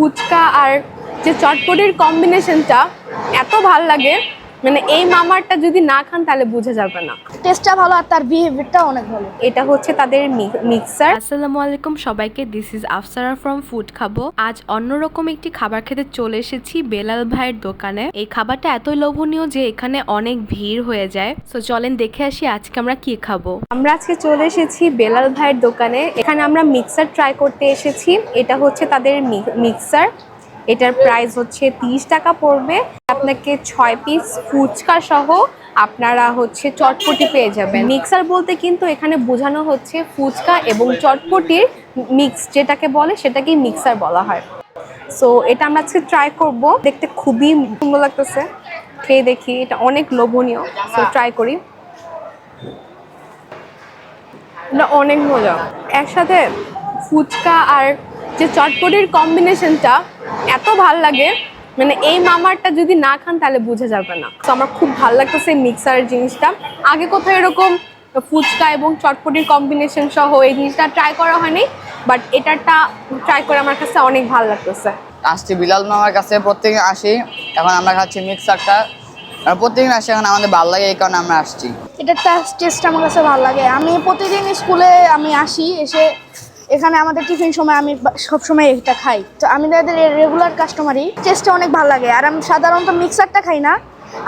ফুচকা আর যে চটপটির কম্বিনেশনটা এত ভালো লাগে। মানে এই মামারটা যদি না খান তাহলে বোঝা যাবে না। টেস্টটা ভালো আর তার বিহেভিয়ারটা অনেক ভালো। এটা হচ্ছে তাদের মিক্সার আসসালামু আলাইকুম সবাইকে this is Afsara from food খাব। আজ অন্যরকম একটি খাবার খেতে চলে এসেছি বেলাল ভাইয়ের দোকানে। এই খাবারটা এতই লোভনীয় যে এখানে অনেক ভিড় হয়ে যায়। তো চলেন দেখে আসি আজকে আমরা কি খাব। আমরা আজকে চলে এসেছি বেলাল ভাইয়ের দোকানে। এখানে আমরা মিক্সার ট্রাই করতে এসেছি। এটা হচ্ছে তাদের মিক্সার এটার প্রাইস হচ্ছে তিরিশ টাকা পড়বে। আপনাকে ছয় পিস ফুচকা সহ আপনারা হচ্ছে চটপটি পেয়ে যাবেন। মিক্সার বলতে কিন্তু এখানে বোঝানো হচ্ছে ফুচকা এবং চটপটির মিক্স যেটাকে বলে সেটাকেই মিক্সার বলা হয়। সো এটা আমরা আজকে ট্রাই করব। দেখতে খুবই সুন্দর লাগতেছে। খেয়ে দেখি, এটা অনেক লোভনীয়। সো ট্রাই করি। এটা অনেক মজা। একসাথে ফুচকা আর যে চটপটির কম্বিনেশনটা এত ভালো লাগে। মানে এই মামারটা যদি না খান তাহলে বোঝা যাবে না। তো আমার খুব ভালো লাগতেছে মিক্সারের জিনিসটা। আগে কোথাও এরকম ফুচকা এবং চটপটির কম্বিনেশন সহ এই জিনিসটা ট্রাই করা হয়নি বাট এটাটা ট্রাই করে আমার কাছে অনেক ভালো লাগতেছে। আসছি বিলাল মামার কাছে প্রত্যেকদিন আসি। এখন আমরা খাচ্ছি মিক্সারটা। আর প্রত্যেকদিন আসি এখন আমাদের ভালো লাগে এই কারণে আমরা আসছি। এটার টেস্ট আমার কাছে ভালো লাগে। আমি প্রতিদিন স্কুলে আমি আসি এসে এখানে আমাদের টিফিন সময় আমি সব সময় এটা খাই। তো আমি তাদের রেগুলার কাস্টমারই টেস্টটা অনেক ভালো লাগে। আর আমি সাধারণত মিক্সারটা খাই না।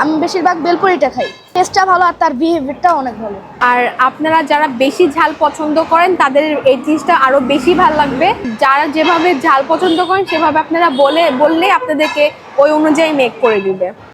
আমি বেশিরভাগ বেলপুরিটা খাই। টেস্টটা ভালো আর তার বিহেভিয়ারটা অনেক ভালো। আর আপনারা যারা বেশি ঝাল পছন্দ করেন, তাদের এই জিনিসটা আরও বেশি ভালো লাগবে। যারা যেভাবে ঝাল পছন্দ করেন, সেভাবে আপনারা বলে বললে আপনাদেরকে ওই অনুযায়ী মেক করে দিবে।